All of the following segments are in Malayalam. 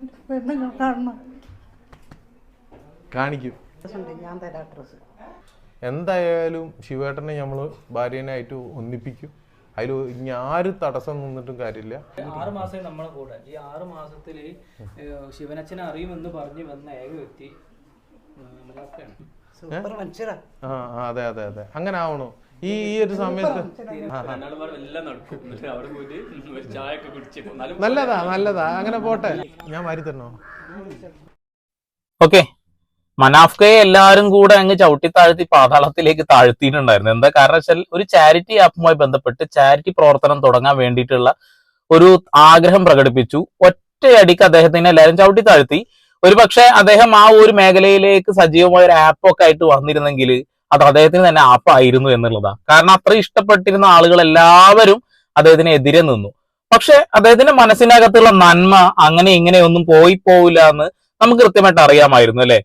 പെണ്ണുങ്ങൾ കാണണം. കാണിക്കും. ഞാൻ തരാം ഡ്രസ്സ് എന്തായാലും ശിവേട്ടനെ നമ്മൾ ഭാര്യനായിട്ട് ഒന്നിപ്പിക്കും. അതിൽ ഇനി ആര് തടസ്സം നിന്നിട്ടും കാര്യമില്ല. ആറ് മാസമായി നമ്മളെ കൂടെ. ഈ ആറ് മാസത്തിൽ ഏഹ്, ശിവനച്ഛനെ അറിയുമെന്ന് പറഞ്ഞു വന്ന ഏക വ്യക്തി ആ, അതെ അതെ അതെ. അങ്ങനെ ആവണോ? ഈ ഈ ഒരു സമയത്ത് നല്ലതാ നല്ലതാ. അങ്ങനെ പോട്ടെ. ഞാൻ മാറി തരണോ? ഓക്കെ. മനാഫ്കയെ എല്ലാവരും കൂടെ അങ്ങ് ചവിട്ടി താഴ്ത്തി പാതാളത്തിലേക്ക് താഴ്ത്തിയിട്ടുണ്ടായിരുന്നു. എന്താ കാരണം വെച്ചാൽ ഒരു ചാരിറ്റി ആപ്പുമായി ബന്ധപ്പെട്ട് ചാരിറ്റി പ്രവർത്തനം തുടങ്ങാൻ വേണ്ടിയിട്ടുള്ള ഒരു ആഗ്രഹം പ്രകടിപ്പിച്ചു. ഒറ്റയടിക്ക് അദ്ദേഹത്തിനെ എല്ലാവരും ചവിട്ടി താഴ്ത്തി. ഒരുപക്ഷെ അദ്ദേഹം ആ ഒരു മേഖലയിലേക്ക് സജീവമായ ഒരു ആപ്പൊക്കെ ആയിട്ട് വന്നിരുന്നെങ്കിൽ അത് അദ്ദേഹത്തിന് തന്നെ ആപ്പായിരുന്നു എന്നുള്ളതാണ്. കാരണം അത്ര ഇഷ്ടപ്പെട്ടിരുന്ന ആളുകൾ എല്ലാവരും അദ്ദേഹത്തിന് എതിരെ നിന്നു. പക്ഷെ അദ്ദേഹത്തിന്റെ മനസ്സിനകത്തുള്ള നന്മ അങ്ങനെ ഇങ്ങനെയൊന്നും പോയി പോവില്ല എന്ന് നമുക്ക് കൃത്യമായിട്ട് അറിയാമായിരുന്നു അല്ലെ?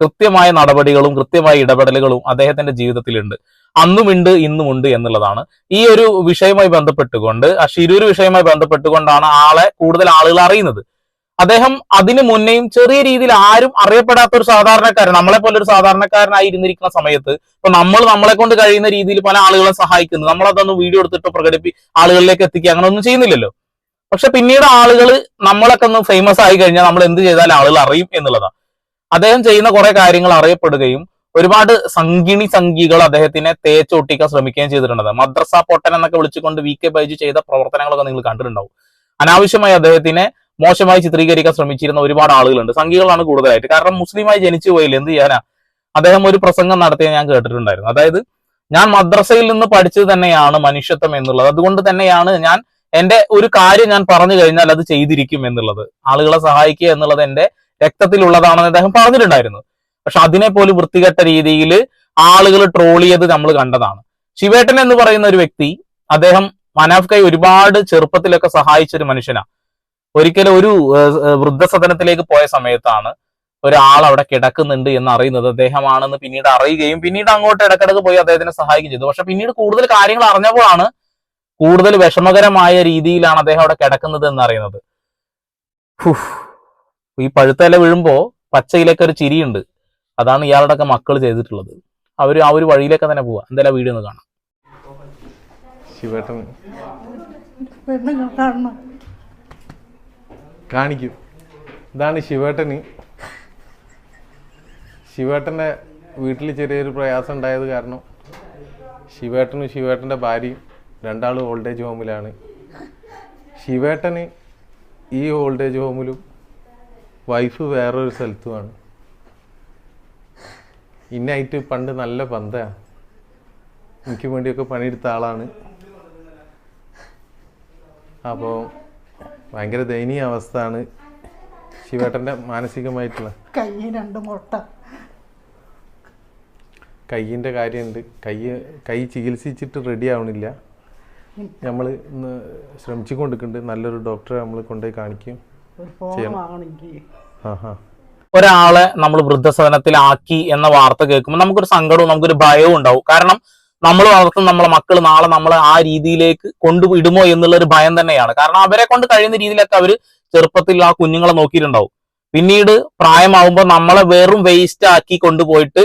കൃത്യമായ നടപടികളും കൃത്യമായ ഇടപെടലുകളും അദ്ദേഹത്തിന്റെ ജീവിതത്തിലുണ്ട്. അന്നുമുണ്ട് ഇന്നുമുണ്ട് എന്നുള്ളതാണ്. ഈ ഒരു വിഷയവുമായി ബന്ധപ്പെട്ടുകൊണ്ട് ആ ഷിരൂര് വിഷയവുമായി ബന്ധപ്പെട്ടുകൊണ്ടാണ് ആളെ കൂടുതൽ ആളുകൾ അറിയുന്നത്. അദ്ദേഹം അതിനു മുന്നേയും ചെറിയ രീതിയിൽ ആരും അറിയപ്പെടാത്ത ഒരു സാധാരണക്കാരൻ നമ്മളെ പോലെ ഒരു സാധാരണക്കാരനായി ഇരുന്നിരിക്കുന്ന സമയത്ത് ഇപ്പൊ നമ്മൾ നമ്മളെ കൊണ്ട് കഴിയുന്ന രീതിയിൽ പല ആളുകളെ സഹായിക്കുന്നു. നമ്മളതൊന്ന് വീഡിയോ എടുത്തിട്ട് പ്രകടിപ്പി ആളുകളിലേക്ക് എത്തിക്കുക അങ്ങനെ ഒന്നും ചെയ്യുന്നില്ലല്ലോ. പക്ഷെ പിന്നീട് ആളുകൾ നമ്മളൊക്കെ ഒന്ന് ഫേമസ് ആയി കഴിഞ്ഞാൽ നമ്മൾ എന്ത് ചെയ്താലും ആളുകൾ അറിയും എന്നുള്ളതാണ് അദ്ദേഹം ചെയ്യുന്ന കുറെ കാര്യങ്ങൾ അറിയപ്പെടുകയും ഒരുപാട് സംഗിണി സംഖ്യകൾ അദ്ദേഹത്തിനെ തേച്ചൊട്ടിക്കാൻ ശ്രമിക്കുകയും ചെയ്തിട്ടുണ്ട് മദ്രസ പൊട്ടൻ എന്നൊക്കെ വിളിച്ചുകൊണ്ട് വി കെ ബൈജു ചെയ്ത പ്രവർത്തനങ്ങളൊക്കെ നിങ്ങൾ കണ്ടിട്ടുണ്ടാവും. അനാവശ്യമായി അദ്ദേഹത്തിനെ മോശമായി ചിത്രീകരിക്കാൻ ശ്രമിച്ചിരുന്ന ഒരുപാട് ആളുകളുണ്ട്. സംഘികളാണ് കൂടുതലായിട്ട്. കാരണം മുസ്ലിമായി ജനിച്ചു പോയില്ല എന്ത് ചെയ്യാനാ? അദ്ദേഹം ഒരു പ്രസംഗം നടത്തിയ ഞാൻ കേട്ടിട്ടുണ്ടായിരുന്നു. അതായത് ഞാൻ മദ്രസയിൽ നിന്ന് പഠിച്ചത് തന്നെയാണ് മനുഷ്യത്വം എന്നുള്ളത്. അതുകൊണ്ട് തന്നെയാണ് ഞാൻ എന്റെ ഒരു കാര്യം ഞാൻ പറഞ്ഞു കഴിഞ്ഞാൽ അത് ചെയ്തിരിക്കും എന്നുള്ളത്. ആളുകളെ സഹായിക്കുക എന്നുള്ളത് എന്റെ രക്തത്തിലുള്ളതാണെന്ന് അദ്ദേഹം പറഞ്ഞിട്ടുണ്ടായിരുന്നു. പക്ഷെ അതിനെ പോലും വൃത്തികെട്ട രീതിയിൽ ആളുകൾ ട്രോൾ ചെയ്ത് നമ്മൾ കണ്ടതാണ്. ശിവേട്ടൻ എന്ന് പറയുന്ന ഒരു വ്യക്തി അദ്ദേഹം മനാഫ് കൈ ഒരുപാട് ചെറുപ്പത്തിലൊക്കെ സഹായിച്ച ഒരു മനുഷ്യനാണ് ഒരിക്കലും ഒരു വൃദ്ധസദനത്തിലേക്ക് പോയ സമയത്താണ് ഒരാൾ അവിടെ കിടക്കുന്നുണ്ട് എന്ന് അറിയുന്നത്. അദ്ദേഹമാണെന്ന് പിന്നീട് അറിയുകയും പിന്നീട് അങ്ങോട്ട് ഇടക്കിടക്ക് പോയി അദ്ദേഹത്തിനെ സഹായിക്കുകയും ചെയ്തു. പക്ഷെ പിന്നീട് കൂടുതൽ കാര്യങ്ങൾ അറിഞ്ഞപ്പോഴാണ് കൂടുതൽ വിഷമകരമായ രീതിയിലാണ് അദ്ദേഹം അവിടെ കിടക്കുന്നത് എന്ന് അറിയുന്നത്. ഈ പഴുത്തല വീഴുമ്പോൾ പച്ചയിലൊക്കെ ഒരു ചിരിയുണ്ട്. അതാണ് ഇയാളുടെ ഒക്കെ മക്കൾ ചെയ്തിട്ടുള്ളത്. അവർ ആ ഒരു വഴിയിലേക്ക് തന്നെ പോവാ. എന്തായാലും വീഡിയോ ഒന്ന് കാണാം. ശിവേട്ടൻ. കാണിക്കും. ഇതാണ് ശിവേട്ടന്. ശിവേട്ടന്റെ വീട്ടിൽ ചെറിയൊരു പ്രയാസം ഉണ്ടായത് കാരണം ശിവേട്ടനും ശിവേട്ടന്റെ ഭാര്യയും രണ്ടാളും ഓൾഡ് ഏജ് ഹോമിലാണ് ശിവേട്ടന് ഈ ഓൾഡ് ഏജ് ഹോമിലും വൈഫ് വേറൊരു സ്ഥലത്തുമാണ്. ഇന്നായിട്ട് പണ്ട് നല്ല ബന്ധമാണ് എനിക്ക് വേണ്ടിയൊക്കെ പണിയെടുത്ത ആളാണ്. അപ്പോൾ ഭയങ്കര ദയനീയ അവസ്ഥയാണ് ശിവേട്ടന്റെ മാനസികമായിട്ടുള്ള. കൈ രണ്ട് മുട്ട. കയ്യിന്റെ കാര്യമുണ്ട്. കൈ കൈ ചികിത്സിച്ചിട്ട് റെഡി ആവണില്ല. നമ്മൾ ഇന്ന് ശ്രമിച്ചുകൊണ്ടിരിക്കുന്നുണ്ട്. നല്ലൊരു ഡോക്ടറെ നമ്മൾ കൊണ്ടുപോയി കാണിക്കും. ആ ഹാ ഒരാളെ നമ്മൾ വൃദ്ധസദനത്തിലാക്കി എന്ന വാർത്ത കേൾക്കുമ്പോൾ നമുക്കൊരു സങ്കടവും നമുക്കൊരു ഭയവും ഉണ്ടാവും. കാരണം നമ്മൾ വളർത്തുന്ന നമ്മളെ മക്കൾ നാളെ നമ്മളെ ആ രീതിയിലേക്ക് കൊണ്ടുവിടുമോ എന്നുള്ള ഒരു ഭയം തന്നെയാണ്. കാരണം അവരെ കൊണ്ട് കഴിയുന്ന രീതിയിലൊക്കെ അവർ ചെറുപ്പത്തിൽ ആ കുഞ്ഞുങ്ങളെ നോക്കിയിട്ടുണ്ടാവും. പിന്നീട് പ്രായമാവുമ്പോൾ നമ്മളെ വെറും വേസ്റ്റ് ആക്കി കൊണ്ടുപോയിട്ട്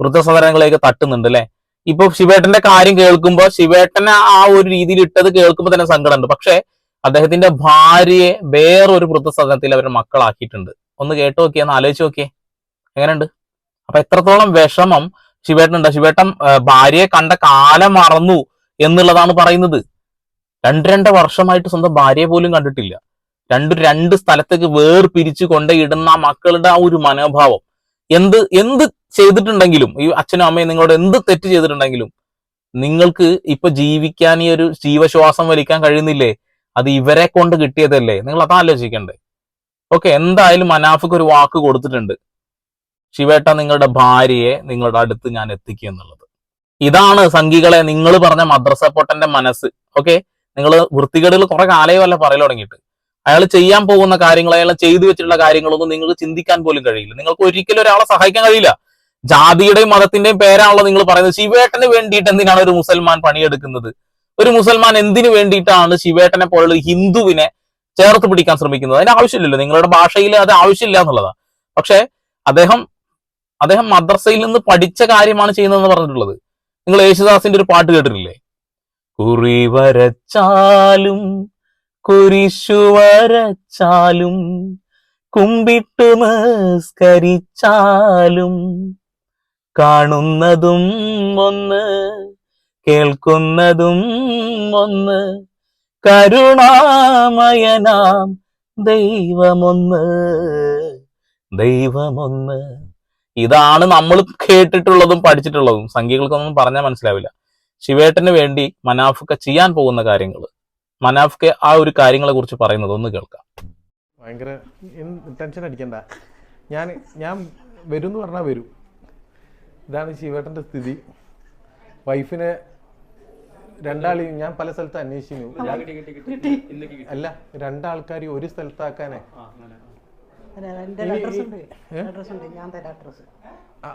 വൃദ്ധസദനങ്ങളിലേക്ക് തട്ടുന്നുണ്ട് അല്ലെ? ഇപ്പൊ ശിവേട്ടന്റെ കാര്യം കേൾക്കുമ്പോൾ ശിവേട്ടനെ ആ ഒരു രീതിയിൽ ഇട്ടത് കേൾക്കുമ്പോൾ തന്നെ സങ്കടമുണ്ട്. പക്ഷെ അദ്ദേഹത്തിന്റെ ഭാര്യയെ വേറൊരു വൃദ്ധസദനത്തിൽ അവർ മക്കളാക്കിയിട്ടുണ്ട്. ഒന്ന് കേട്ടു നോക്കിയെന്ന് ആലോചിച്ച് നോക്കിയേ. എങ്ങനെയുണ്ട്? അപ്പൊ എത്രത്തോളം വിഷമം ശിവേട്ടനുണ്ട്. ശിവേട്ടൻ ഭാര്യയെ കണ്ട കാലം മറന്നു എന്നുള്ളതാണ് പറയുന്നത്. രണ്ട് രണ്ട് വർഷമായിട്ട് സ്വന്തം ഭാര്യയെ പോലും കണ്ടിട്ടില്ല. രണ്ട് രണ്ട് സ്ഥലത്തേക്ക് വേർപിരിച്ചു കൊണ്ടേയിടുന്ന ആ മക്കളുടെ ആ ഒരു മനോഭാവം. എന്ത് എന്ത് ചെയ്തിട്ടുണ്ടെങ്കിലും ഈ അച്ഛനും അമ്മയും നിങ്ങളോട് എന്ത് തെറ്റ് ചെയ്തിട്ടുണ്ടെങ്കിലും നിങ്ങൾക്ക് ഇപ്പൊ ജീവിക്കാൻ ഈ ഒരു ജീവശ്വാസം വലിക്കാൻ കഴിയുന്നില്ലേ? അത് ഇവരെ കൊണ്ട് കിട്ടിയതല്ലേ? നിങ്ങൾ അതാലോചിക്കണ്ടേ. ഓക്കെ എന്തായാലും മനാഫിക്ക് ഒരു വാക്ക് കൊടുത്തിട്ടുണ്ട്. ശിവേട്ട നിങ്ങളുടെ ഭാര്യയെ നിങ്ങളുടെ അടുത്ത് ഞാൻ എത്തിക്കുക എന്നുള്ളത്. ഇതാണ് സംഘികളെ നിങ്ങൾ പറഞ്ഞ മദ്രസ പൊട്ടന്റെ മനസ്സ്. ഓക്കെ നിങ്ങൾ വൃത്തികേടുകൾ കുറെ കാലയമല്ല പറയൽ തുടങ്ങിയിട്ട്. അയാൾ ചെയ്യാൻ പോകുന്ന കാര്യങ്ങൾ അയാൾ ചെയ്തു വെച്ചിട്ടുള്ള കാര്യങ്ങളൊന്നും നിങ്ങൾക്ക് ചിന്തിക്കാൻ പോലും കഴിയില്ല. നിങ്ങൾക്ക് ഒരിക്കലും ഒരാളെ സഹായിക്കാൻ കഴിയില്ല. ജാതിയുടെയും മതത്തിന്റെയും പേരാണല്ലോ നിങ്ങൾ പറയുന്നത്. ശിവേട്ടന് വേണ്ടിയിട്ട് എന്തിനാണ് ഒരു മുസൽമാൻ പണിയെടുക്കുന്നത്? ഒരു മുസൽമാൻ എന്തിനു വേണ്ടിയിട്ടാണ് ശിവേട്ടനെ പോലുള്ള ഹിന്ദുവിനെ ചേർത്ത് പിടിക്കാൻ ശ്രമിക്കുന്നത്? അതിന് ആവശ്യമില്ലല്ലോ. നിങ്ങളുടെ ഭാഷയിൽ അത് ആവശ്യമില്ല എന്നുള്ളതാണ്. പക്ഷെ അദ്ദേഹം അദ്ദേഹം മദ്രസയിൽ നിന്ന് പഠിച്ച കാര്യമാണ് ചെയ്യുന്നതെന്ന് പറഞ്ഞിട്ടുള്ളത്. നിങ്ങൾ യേശുദാസിന്റെ ഒരു പാട്ട് കേട്ടിട്ടില്ലേ? കുറി വരച്ചാലും കുരിശു വരച്ചാലും കാണുന്നതും ഒന്ന് കേൾക്കുന്നതും ഒന്ന് കരുണാമയനാം ദൈവമൊന്ന് ദൈവമൊന്ന്. ഇതാണ് നമ്മൾ കേട്ടിട്ടുള്ളതും പഠിച്ചിട്ടുള്ളതും. സംഖ്യകൾക്കൊന്നും പറഞ്ഞാൽ മനസ്സിലാവില്ല. ശിവേട്ടന് വേണ്ടി മനാഫുക്ക ചെയ്യാൻ പോകുന്ന കാര്യങ്ങൾ. മനാഫുക്ക ആ ഒരു കാര്യങ്ങളെ കുറിച്ച് പറയുന്നത് ഒന്ന് കേൾക്കാം. ഭയങ്കര ടെൻഷൻ അടിക്കണ്ട. ഞാൻ ഞാൻ വരും എന്ന് പറഞ്ഞാൽ വരും. ഇതാണ് ശിവേട്ടന്റെ സ്ഥിതി. വൈഫിനെ രണ്ടാളെയും ഞാൻ പല സ്ഥലത്ത് കിട്ടി അല്ല രണ്ടാൾക്കാർ ഒരു സ്ഥലത്താക്കാനേ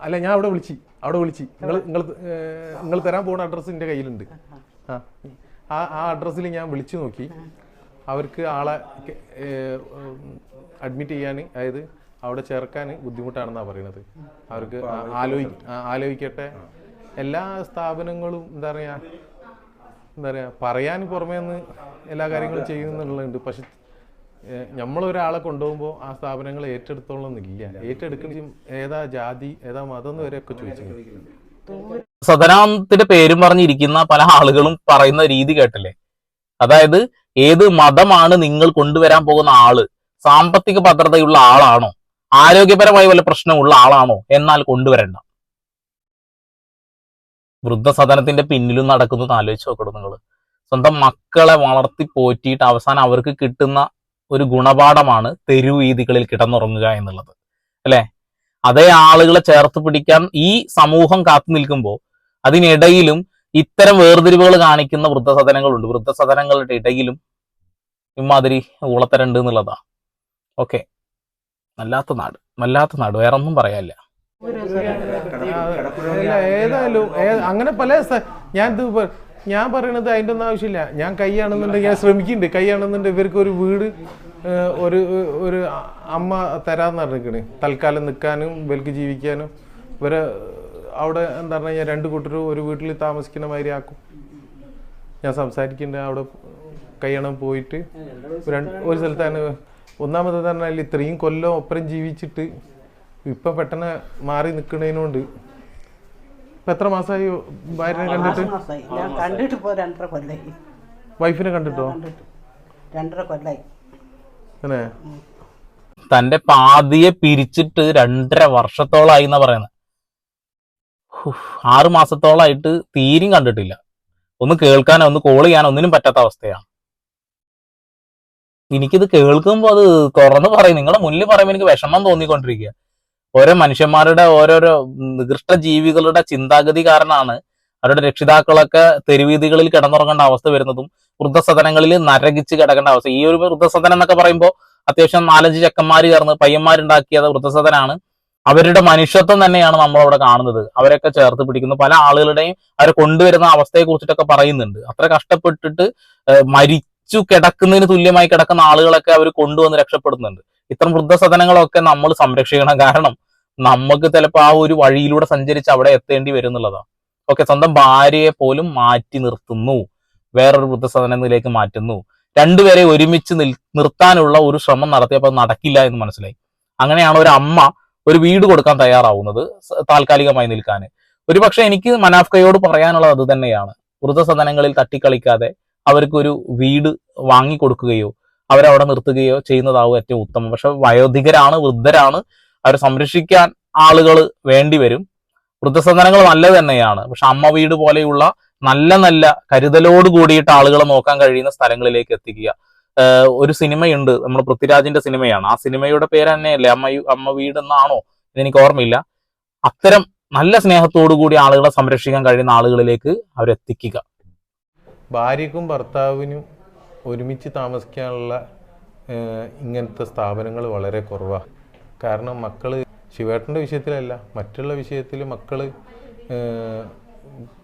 അല്ല, ഞാൻ അവിടെ വിളിച്ചു. അവിടെ വിളിച്ചു. നിങ്ങൾ നിങ്ങൾ നിങ്ങൾ തരാൻ പോകുന്ന അഡ്രസ്സ് എന്റെ കയ്യിലുണ്ട്. ആ ആ അഡ്രസ്സിൽ ഞാൻ വിളിച്ചു നോക്കി. അവർക്ക് ആളെ അഡ്മിറ്റ് ചെയ്യാൻ അതായത് അവിടെ ചേർക്കാൻ ബുദ്ധിമുട്ടാണെന്നാണ് പറയുന്നത് അവർക്ക് ആലോചി ആലോചിക്കട്ടെ എല്ലാ സ്ഥാപനങ്ങളും എന്താ പറയുക എന്താ പറയുക പറയാൻ പുറമേ നിന്ന് എല്ലാ കാര്യങ്ങളും ചെയ്യുന്നുള്ളുണ്ട് പക്ഷെ നമ്മളൊരാളെ കൊണ്ടുപോകുമ്പോൾ ആ സ്ഥാപനങ്ങൾ ഏറ്റെടുത്തോളന്നില്ല ഏറ്റെടുക്കുന്ന ഏതാ ജാതി ഏതാ മതം എന്ന് വരെയൊക്കെ ചോദിച്ചു സദനാമത്തിന്റെ പേരും പറഞ്ഞിരിക്കുന്ന പല ആളുകളും പറയുന്ന രീതി കേട്ടില്ലേ? അതായത് ഏത് മതമാണ് നിങ്ങൾ കൊണ്ടുവരാൻ പോകുന്ന ആൾ? സാമ്പത്തിക ഭദ്രതയുള്ള ആളാണോ? ആരോഗ്യപരമായി വല്ല പ്രശ്നമുള്ള ആളാണോ? എന്നാൽ കൊണ്ടുവരണ്ട. വൃദ്ധസദനത്തിന്റെ പിന്നിലും നടക്കുന്നത് ആലോചിച്ച് നോക്കണം നിങ്ങൾ സ്വന്തം മക്കളെ വളർത്തി പോറ്റിയിട്ട് അവസാനം അവർക്ക് കിട്ടുന്ന ഒരു ഗുണപാഠമാണ് തെരുവീതികളിൽ കിടന്നുറങ്ങുക എന്നുള്ളത്. അല്ലെ? അതേ ആളുകളെ ചേർത്ത് പിടിക്കാൻ ഈ സമൂഹം കാത്തു നിൽക്കുമ്പോൾ അതിനിടയിലും ഇത്തരം വേർതിരിവുകൾ കാണിക്കുന്ന വൃദ്ധസദനങ്ങളുണ്ട്. വൃദ്ധസദനങ്ങളുടെ ഇടയിലും ഇമാതിരി ഊളത്തരണ്ട് എന്നുള്ളതാ. ഓക്കെ. വല്ലാത്ത നാട്. വല്ലാത്ത നാട്. വേറെ ഒന്നും പറയാനില്ല ഏതായാലും അങ്ങനെ പല ഞാൻ ഞാൻ പറയണത് അതിന്റെ ഒന്നും ആവശ്യമില്ല. ഞാൻ കൈയാണെന്നുണ്ടെങ്കിൽ ഞാൻ ശ്രമിക്കുന്നുണ്ട്. കൈയാണെന്നുണ്ടെങ്കിൽ ഇവർക്ക് ഒരു വീട് ഒരു ഒരു അമ്മ തരാന്ന് പറഞ്ഞിരിക്കണേ. തൽക്കാലം നിൽക്കാനും ഇവർക്ക് ജീവിക്കാനും. ഇവരെ അവിടെ എന്താ പറഞ്ഞു കഴിഞ്ഞാൽ രണ്ട് കൂട്ടരും ഒരു വീട്ടിൽ താമസിക്കുന്ന മാതിരി ആക്കും. ഞാൻ സംസാരിക്കുന്നുണ്ട്. അവിടെ കൈയണം പോയിട്ട് ഒരു സ്ഥലത്താണ്. ഒന്നാമത് പറഞ്ഞാൽ ഇത്രയും കൊല്ലം ഒപ്പരം ജീവിച്ചിട്ട് ഇപ്പൊ പെട്ടെന്ന് മാറി നിൽക്കുന്നതിനോണ്ട് ഇപ്പൊ എത്ര മാസമായി ഭാര്യനെ കണ്ടിട്ട്? മാസമായി ഞാൻ കണ്ടിട്ട് ഇപ്പോൾ രണ്ടര കൊല്ലായി. വൈഫിനെ കണ്ടിട്ടോ? കണ്ടിട്ട്. രണ്ടര കൊല്ലായി. അല്ലേ തന്റെ പാതിയെ പിരിച്ചിട്ട് രണ്ടര വർഷത്തോളായി എന്നാ പറയുന്നത് ആറു മാസത്തോളായിട്ട് തീരും കണ്ടിട്ടില്ല. ഒന്ന് കേൾക്കാനോ ഒന്ന് കോൾ ചെയ്യാനോ ഒന്നിനും പറ്റാത്ത അവസ്ഥയാണ് എനിക്കിത് കേൾക്കുമ്പോൾ അത് തുറന്ന് പറയും. നിങ്ങളുടെ മുന്നിൽ പറയുമ്പോൾ എനിക്ക് വിഷമം തോന്നിക്കൊണ്ടിരിക്കുക ഓരോ മനുഷ്യന്മാരുടെ ഓരോരോ നികൃഷ്ട ജീവികളുടെ ചിന്താഗതി കാരണമാണ് അവരുടെ രക്ഷിതാക്കളൊക്കെ തെരുവീതികളിൽ കിടന്നുറങ്ങേണ്ട അവസ്ഥ വരുന്നതും വൃദ്ധസദനങ്ങളിൽ നരകിച്ച് കിടക്കേണ്ട അവസ്ഥ. ഈ ഒരു വൃദ്ധസദനം എന്നൊക്കെ പറയുമ്പോൾ അത്യാവശ്യം നാലഞ്ച് ചെക്കന്മാർ ചേർന്ന് പയ്യന്മാരുണ്ടാക്കിയത് വൃദ്ധസദനാണ്. അവരുടെ മനുഷ്യത്വം തന്നെയാണ് നമ്മൾ അവിടെ കാണുന്നത്. അവരൊക്കെ ചേർത്ത് പിടിക്കുന്നു. പല ആളുകളുടെയും അവരെ കൊണ്ടുവരുന്ന അവസ്ഥയെ കുറിച്ചിട്ടൊക്കെ പറയുന്നുണ്ട്. അത്ര കഷ്ടപ്പെട്ടിട്ട് മരിച്ചു കിടക്കുന്നതിന് തുല്യമായി കിടക്കുന്ന ആളുകളൊക്കെ അവർ കൊണ്ടുവന്ന് രക്ഷപ്പെടുന്നുണ്ട്. ഇത്തരം വൃദ്ധസദനങ്ങളൊക്കെ നമ്മൾ സംരക്ഷിക്കണം. കാരണം നമുക്ക് ചിലപ്പോൾ ആ ഒരു വഴിയിലൂടെ സഞ്ചരിച്ച് അവിടെ എത്തേണ്ടി വരും എന്നുള്ളതാണ് ഓക്കെ സ്വന്തം ഭാര്യയെ പോലും മാറ്റി നിർത്തുന്നു. വേറൊരു വൃദ്ധസദനത്തിലേക്ക് മാറ്റുന്നു. രണ്ടുപേരെ ഒരുമിച്ച് നിൽ നിർത്താനുള്ള ഒരു ശ്രമം നടത്തിയപ്പോൾ നടക്കില്ല എന്ന് മനസ്സിലായി. അങ്ങനെയാണ് ഒരു അമ്മ ഒരു വീട് കൊടുക്കാൻ തയ്യാറാവുന്നത് താൽക്കാലികമായി നിൽക്കാൻ. ഒരുപക്ഷെ എനിക്ക് മനാഫ്കയോട് പറയാനുള്ളത് അത് തന്നെയാണ്. വൃദ്ധസദനങ്ങളിൽ തട്ടിക്കളിക്കാതെ അവർക്കൊരു വീട് വാങ്ങിക്കൊടുക്കുകയോ അവരവിടെ നിർത്തുകയോ ചെയ്യുന്നതാവും ഏറ്റവും ഉത്തമം. പക്ഷെ വയോധികരാണ് വൃദ്ധരാണ് അവരെ സംരക്ഷിക്കാൻ ആളുകൾ വേണ്ടി വരും. വൃദ്ധസദനങ്ങൾ നല്ലത് തന്നെയാണ്. പക്ഷെ അമ്മ വീട് പോലെയുള്ള നല്ല നല്ല കരുതലോട് കൂടിയിട്ട് ആളുകളെ നോക്കാൻ കഴിയുന്ന സ്ഥലങ്ങളിലേക്ക് എത്തിക്കുക. ഒരു സിനിമയുണ്ട്. നമ്മുടെ പൃഥ്വിരാജിന്റെ സിനിമയാണ്. ആ സിനിമയുടെ പേര് തന്നെയല്ലേ? അമ്മ അമ്മ വീട് എന്നാണോ എനിക്ക് ഓർമ്മയില്ല. അത്തരം നല്ല സ്നേഹത്തോടു കൂടി ആളുകളെ സംരക്ഷിക്കാൻ കഴിയുന്ന ആളുകളിലേക്ക് അവരെത്തിക്കുക. ഭാര്യക്കും ഭർത്താവിനും ഒരുമിച്ച് താമസിക്കാനുള്ള ഇങ്ങനത്തെ സ്ഥാപനങ്ങൾ വളരെ കുറവാണ് കാരണം മക്കൾ ശിവേട്ടന്റെ വിഷയത്തിലല്ല മറ്റുള്ള വിഷയത്തിൽ മക്കൾ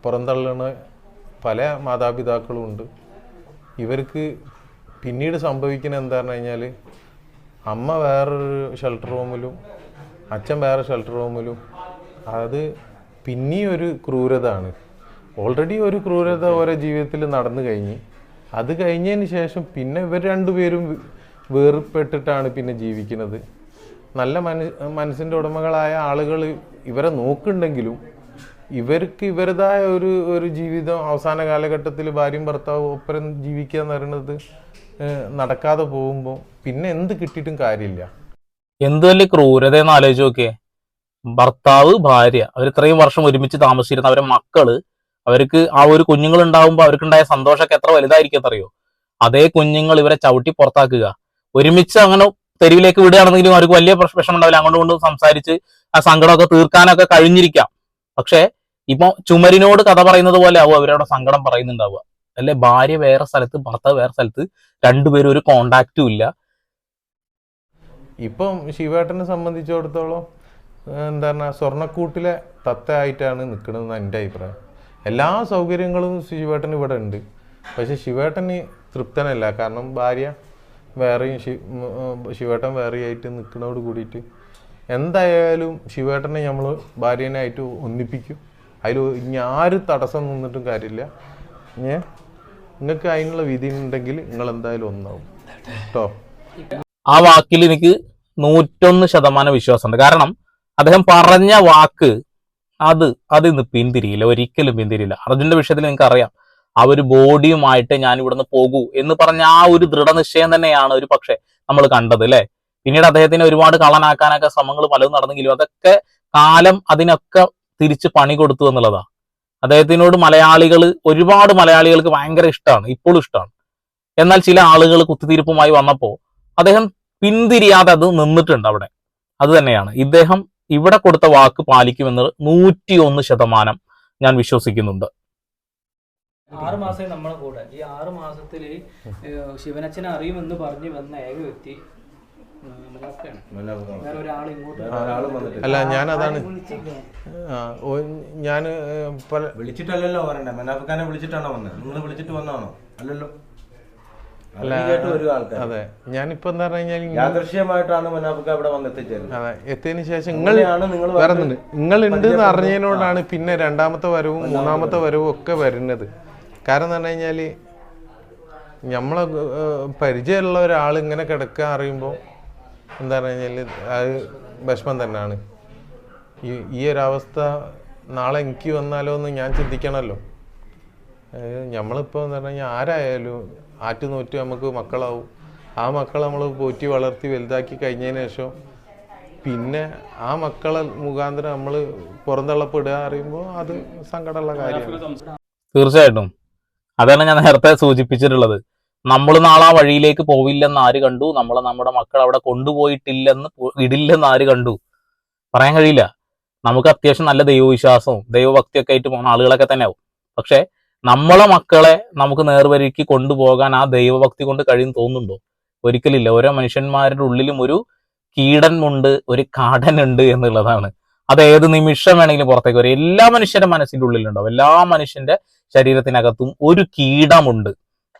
പുറന്തള്ളണ പല മാതാപിതാക്കളും ഉണ്ട്. ഇവർക്ക് പിന്നീട് സംഭവിക്കുന്നത് എന്താണെന്ന് കഴിഞ്ഞാൽ അമ്മ വേറൊരു ഷെൽട്ടർ റൂമിലും അച്ഛൻ വേറെ ഷെൽട്ടർ റൂമിലും അത് പിന്നെയും ഒരു ക്രൂരത ആണ് ഓൾറെഡി ഒരു ക്രൂരത ഓരോ ജീവിതത്തിൽ നടന്നു കഴിഞ്ഞ്. അത് കഴിഞ്ഞതിന് ശേഷം പിന്നെ ഇവർ രണ്ടുപേരും വേർപെട്ടിട്ടാണ് പിന്നെ ജീവിക്കുന്നത്. നല്ല മനു മനസ്സിന്റെ ഉടമകളായ ആളുകൾ ഇവരെ നോക്കുന്നുണ്ടെങ്കിലും ഇവർക്ക് ഇവരുടേതായ ഒരു ഒരു ജീവിതം അവസാന കാലഘട്ടത്തിൽ ഭാര്യയും ഭർത്താവും ഒപ്പരം ജീവിക്കുക എന്ന് പറയുന്നത് നടക്കാതെ പോകുമ്പോൾ പിന്നെ എന്ത് കിട്ടിയിട്ടും കാര്യമില്ല. എന്ത് വലിയ ക്രൂരത എന്ന് ആലോചിച്ച് നോക്കിയേ. ഭർത്താവ് ഭാര്യ അവർ ഇത്രയും വർഷം ഒരുമിച്ച് താമസിച്ചിരുന്ന അവരെ മക്കൾ അവർക്ക് ആ ഒരു കുഞ്ഞുങ്ങൾ ഉണ്ടാവുമ്പോൾ അവർക്കുണ്ടായ സന്തോഷമൊക്കെ എത്ര വലുതായിരിക്കും എന്നറിയോ? അതേ കുഞ്ഞുങ്ങൾ ഇവരെ ചവിട്ടി പുറത്താക്കുക. ഒരുമിച്ച് അങ്ങനെ തെരുവിലേക്ക് വിടുകയാണെന്നെങ്കിലും അവർക്ക് വലിയ പ്രശ്ന- ഉണ്ടാവില്ല അങ്ങോട്ടും കൊണ്ടും സംസാരിച്ച് ആ സങ്കടമൊക്കെ തീർക്കാനൊക്കെ കഴിഞ്ഞിരിക്കാം. പക്ഷേ ഇപ്പൊ ചുമരിനോട് കഥ പറയുന്നത് പോലെ ആവും അവരവിടെ സങ്കടം പറയുന്നുണ്ടാവുക. അല്ലെ? ഭാര്യ വേറെ സ്ഥലത്ത് ഭർത്താവ് വേറെ സ്ഥലത്ത് രണ്ടുപേരും ഒരു കോണ്ടാക്റ്റും ഇല്ല. ഇപ്പം ശിവേട്ടനെ സംബന്ധിച്ചിടത്തോളം എന്താ പറഞ്ഞാൽ സ്വർണക്കൂട്ടിലെ തത്തയായിട്ടാണ് നിൽക്കുന്നത് എന്റെ അഭിപ്രായം. എല്ലാ സൗകര്യങ്ങളും ശിവേട്ടന് ഇവിടെ ഉണ്ട്. പക്ഷെ ശിവേട്ടന് തൃപ്തനല്ല. കാരണം ഭാര്യ വേറെയും ശി വേറെ ആയിട്ട് ശിവേട്ടൻ നിൽക്കുന്നതോട് കൂടിയിട്ട് എന്തായാലും ശിവേട്ടനെ നമ്മൾ ഭാര്യനായിട്ട് ഒന്നിപ്പിക്കും. അതിൽ ഇനി ആര് തടസ്സം നിന്നിട്ടും കാര്യമില്ല. ഞാൻ നിങ്ങൾക്ക് അതിനുള്ള വിധി ഉണ്ടെങ്കിൽ നിങ്ങൾ എന്തായാലും ഒന്നാവും. കേട്ടോ ആ വാക്കിൽ എനിക്ക് നൂറ്റൊന്ന് ശതമാനം വിശ്വാസമുണ്ട്. കാരണം അദ്ദേഹം പറഞ്ഞ വാക്ക് അത് അതിന്ന് പിന്തിരിയില്ല. ഒരിക്കലും പിന്തിരിയില്ല. അർജുന്റെ വിഷയത്തിൽ നിങ്ങൾക്ക് അറിയാം ആ ഒരു ബോഡിയുമായിട്ട് ഞാൻ ഇവിടുന്ന് പോകൂ എന്ന് പറഞ്ഞ ആ ഒരു ദൃഢനിശ്ചയം തന്നെയാണ് ഒരു പക്ഷെ നമ്മൾ കണ്ടത് അല്ലെ? പിന്നീട് അദ്ദേഹത്തിന് ഒരുപാട് കള്ളനാക്കാനൊക്കെ ശ്രമങ്ങൾ പലതും നടന്നെങ്കിലും അതൊക്കെ കാലം അതിനൊക്കെ തിരിച്ച് പണി കൊടുത്തു എന്നുള്ളതാ. അദ്ദേഹത്തിനോട് മലയാളികൾ ഒരുപാട് മലയാളികൾക്ക് ഭയങ്കര ഇഷ്ടമാണ് ഇപ്പോഴും ഇഷ്ടമാണ്. എന്നാൽ ചില ആളുകൾ കുത്തിത്തിരിപ്പുമായി വന്നപ്പോൾ അദ്ദേഹം പിന്തിരിയാതെ അത് നിന്നിട്ടുണ്ട് അവിടെ. അത് തന്നെയാണ്. ഇദ്ദേഹം ഇവിടെ കൊടുത്ത വാക്ക് പാലിക്കുമെന്ന് നൂറ്റി ഒന്ന് ശതമാനം ഞാൻ വിശ്വസിക്കുന്നുണ്ട്. ആറ് മാസമായി നമ്മളെ കൂടെ. ഈ ആറ് മാസത്തിൽ ഏഹ് ശിവനച്ഛനെ അറിയുമെന്ന് പറഞ്ഞു വന്ന ഏക വ്യക്തി അല്ല ഞാൻ അതാണ് ഞാൻ പല വിളിച്ചിട്ടല്ലല്ലോ പറയണ്ടേ? മനാഫക്കാനെ വിളിച്ചിട്ടാണോ വന്നത് നിങ്ങൾ വിളിച്ചിട്ട് വന്നാണോ അല്ലല്ലോ. അല്ല, അതെ. ഞാനിപ്പോ എന്താ പറഞ്ഞു കഴിഞ്ഞാൽ യാദൃശ്യമായിട്ടാണ് മനാഫക്ക ഇവിടെ വന്നെത്തിച്ചേരുന്നത് അതെ എത്തിയതിനു ശേഷം നിങ്ങൾ വരുന്നുണ്ട് നിങ്ങൾ ഉണ്ട് എന്ന് അറിഞ്ഞതിനോടാണ് പിന്നെ രണ്ടാമത്തെ വരവും മൂന്നാമത്തെ വരവും ഒക്കെ വരുന്നത്. കാരണം എന്ന് പറഞ്ഞു കഴിഞ്ഞാൽ നമ്മളെ പരിചയമുള്ള ഒരാൾ ഇങ്ങനെ കിടക്കുക അറിയുമ്പോൾ എന്താ പറഞ്ഞു കഴിഞ്ഞാൽ അത് വിഷമം തന്നെയാണ് ഈ ഈ ഒരവസ്ഥ നാളെ എനിക്ക് വന്നാലോ എന്ന് ഞാൻ ചിന്തിക്കണമല്ലോ നമ്മളിപ്പോൾ എന്ന് പറഞ്ഞു കഴിഞ്ഞാൽ ആരായാലും ആറ്റു നൂറ്റി നമുക്ക് മക്കളാവും. ആ മക്കളെ നമ്മൾ പോറ്റി വളർത്തി വലുതാക്കി കഴിഞ്ഞതിന് ശേഷം പിന്നെ ആ മക്കളെ മുഖാന്തരം നമ്മൾ പുറന്തള്ളപ്പെടുക അറിയുമ്പോൾ അത് സങ്കടമുള്ള കാര്യമാണ്. തീർച്ചയായിട്ടും. അതാണ് ഞാൻ നേരത്തെ സൂചിപ്പിച്ചിട്ടുള്ളത്. നമ്മൾ നാളെ ആ വഴിയിലേക്ക് പോവില്ലെന്ന് ആര് കണ്ടു? നമ്മളെ നമ്മുടെ മക്കൾ അവിടെ കൊണ്ടുപോയിട്ടില്ലെന്ന് ഇടില്ലെന്ന് ആര് കണ്ടു? പറയാൻ കഴിയില്ല. നമുക്ക് അത്യാവശ്യം നല്ല ദൈവവിശ്വാസവും ദൈവഭക്തിയൊക്കെ ആയിട്ട് പോകുന്ന ആളുകളൊക്കെ തന്നെ ആവും പക്ഷെ നമ്മളെ മക്കളെ നമുക്ക് നേർവരിക്ക് കൊണ്ടുപോകാൻ ആ ദൈവഭക്തി കൊണ്ട് കഴിയും തോന്നുന്നുണ്ടോ? ഒരിക്കലില്ല. ഓരോ മനുഷ്യന്മാരുടെ ഉള്ളിലും ഒരു കീടനുണ്ട് ഒരു കാടനുണ്ട് എന്നുള്ളതാണ്. അത് ഏത് നിമിഷം വേണമെങ്കിലും പുറത്തേക്ക് വരും. എല്ലാ മനുഷ്യന്റെ മനസ്സിന്റെ ഉള്ളിലുണ്ടാവും. എല്ലാ മനുഷ്യന്റെ ശരീരത്തിനകത്തും ഒരു കീടമുണ്ട്.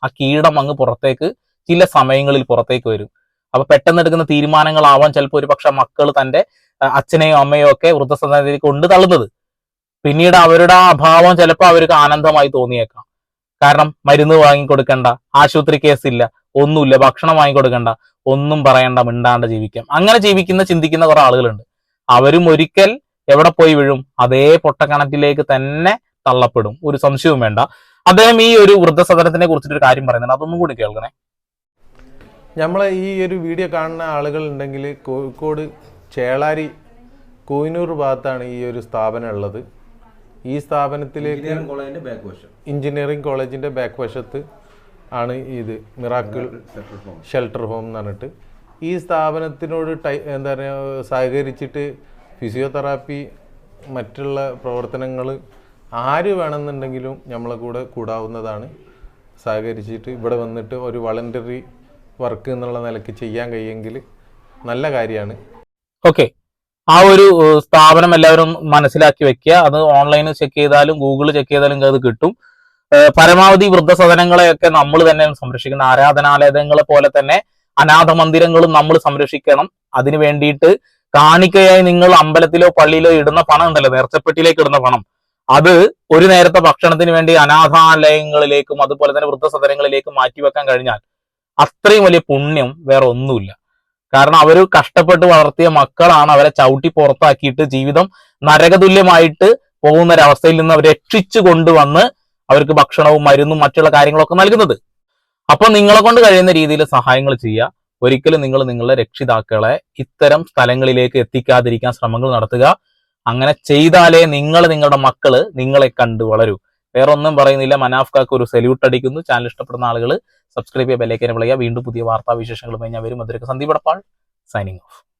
ആ കീടം അങ്ങ് പുറത്തേക്ക് ചില സമയങ്ങളിൽ പുറത്തേക്ക് വരും. അപ്പൊ പെട്ടെന്ന് എടുക്കുന്ന തീരുമാനങ്ങളാവാൻ ചിലപ്പോൾ ഒരു പക്ഷെ മക്കൾ തന്റെ അച്ഛനെയോ അമ്മയോ ഒക്കെ വൃദ്ധസദനത്തിലേക്ക് കൊണ്ട് തള്ളുന്നത്. പിന്നീട് അവരുടെ ആ അഭാവം ചിലപ്പോൾ അവർക്ക് ആനന്ദമായി തോന്നിയേക്കാം. കാരണം മരുന്ന് വാങ്ങിക്കൊടുക്കണ്ട ആശുപത്രി കേസില്ല ഒന്നുമില്ല ഭക്ഷണം വാങ്ങിക്കൊടുക്കണ്ട ഒന്നും പറയണ്ട മിണ്ടാണ്ട് ജീവിക്കാം. അങ്ങനെ ജീവിക്കുന്ന ചിന്തിക്കുന്ന കുറെ ആളുകളുണ്ട്. അവരും ഒരിക്കൽ എവിടെ പോയി വീഴും? അതേ പൊട്ടക്കണറ്റിലേക്ക് തന്നെ തള്ളപ്പെടും. ഒരു സംശയവും വേണ്ട. അദ്ദേഹം ഈ ഒരു വൃദ്ധസദനത്തിനെ കുറിച്ചിട്ട് ഒരു കാര്യം പറയുന്നുണ്ട്. അതൊന്നും കൂടി കേൾക്കണേ. നമ്മളെ ഈ ഒരു വീഡിയോ കാണുന്ന ആളുകൾ ഉണ്ടെങ്കിൽ കോഴിക്കോട് ചേളാരി കോയിനൂർ ഭാഗത്താണ് ഈ ഒരു സ്ഥാപനം ഉള്ളത്. ഈ സ്ഥാപനത്തിലേക്ക് എഞ്ചിനീയറിംഗ് കോളേജിന്റെ എഞ്ചിനീയറിംഗ് കോളേജിന്റെ ബാക്ക് വശത്ത് ആണ് ഇത്. മിറാക്കിൾ ഷെൽട്ടർ ഹോം എന്ന് പറഞ്ഞിട്ട്. ഈ സ്ഥാപനത്തിനോട് ടൈ എന്താ പറയുക സഹകരിച്ചിട്ട് ഫിസിയോതെറാപ്പി മറ്റുള്ള പ്രവർത്തനങ്ങൾ ആര് വേണമെന്നുണ്ടെങ്കിലും നമ്മളെ കൂടെ കൂടാവുന്നതാണ്. സഹകരിച്ചിട്ട് ഇവിടെ വന്നിട്ട് ഒരു വളണ്ടറി വർക്ക് എന്നുള്ള നിലയ്ക്ക് ചെയ്യാൻ കഴിയുമെങ്കിൽ നല്ല കാര്യമാണ്. ഓക്കെ ആ ഒരു സ്ഥാപനം എല്ലാവരും മനസ്സിലാക്കി വെക്കുക. അത് ഓൺലൈനിൽ ചെക്ക് ചെയ്താലും ഗൂഗിൾ ചെക്ക് ചെയ്താലും അത് കിട്ടും. പരമാവധി വൃദ്ധസദനങ്ങളെയൊക്കെ നമ്മൾ തന്നെ സംരക്ഷിക്കണം. ആരാധനാലയങ്ങളെ പോലെ തന്നെ അനാഥ മന്ദിരങ്ങളും നമ്മൾ സംരക്ഷിക്കണം. അതിനു വേണ്ടിയിട്ട് കാണിക്കയായി നിങ്ങൾ അമ്പലത്തിലോ പള്ളിയിലോ ഇടുന്ന പണം ഉണ്ടല്ലോ നേർച്ചപ്പെട്ടിയിലേക്ക് ഇടുന്ന പണം. അത് ഒരു നേരത്തെ ഭക്ഷണത്തിന് വേണ്ടി അനാഥാലയങ്ങളിലേക്കും അതുപോലെ തന്നെ വൃദ്ധസദനങ്ങളിലേക്കും മാറ്റിവെക്കാൻ കഴിഞ്ഞാൽ അത്രയും വലിയ പുണ്യം വേറെ ഒന്നുമില്ല. കാരണം അവർ കഷ്ടപ്പെട്ട് വളർത്തിയ മക്കളാണ് അവരെ ചവിട്ടി പുറത്താക്കിയിട്ട് ജീവിതം നരകതുല്യമായിട്ട് പോകുന്ന ഒരവസ്ഥയിൽ നിന്ന് അവർ രക്ഷിച്ചു കൊണ്ടുവന്ന് അവർക്ക് ഭക്ഷണവും മരുന്നും മറ്റുള്ള കാര്യങ്ങളൊക്കെ നൽകുന്നത്. അപ്പൊ നിങ്ങളെ കൊണ്ട് കഴിയുന്ന രീതിയിൽ സഹായങ്ങൾ ചെയ്യുക. ഒരിക്കലും നിങ്ങൾ നിങ്ങളുടെ രക്ഷിതാക്കളെ ഇത്തരം സ്ഥലങ്ങളിലേക്ക് എത്തിക്കാതിരിക്കാൻ ശ്രമങ്ങൾ നടത്തുക. അങ്ങനെ ചെയ്താലേ നിങ്ങൾ നിങ്ങളുടെ മക്കൾ നിങ്ങളെ കണ്ട് വളരൂ. വേറെ ഒന്നും പറയുന്നില്ല മനാഫ്കാക്ക് ഒരു സല്യൂട്ട് അടിക്കുന്നു. ചാനൽ ഇഷ്ടപ്പെടുന്ന ആളുകൾ സബ്സ്ക്രൈബ് ചെയ്യുക ബെല്ലേക്കനെ വിളിക്കുക വീണ്ടും പുതിയ വാർത്താ വിശേഷങ്ങളുമായി ഞാൻ വരും. അതിരക്ക് സന്ദീപ് എടപ്പാൾ സൈനിങ് ഓഫ്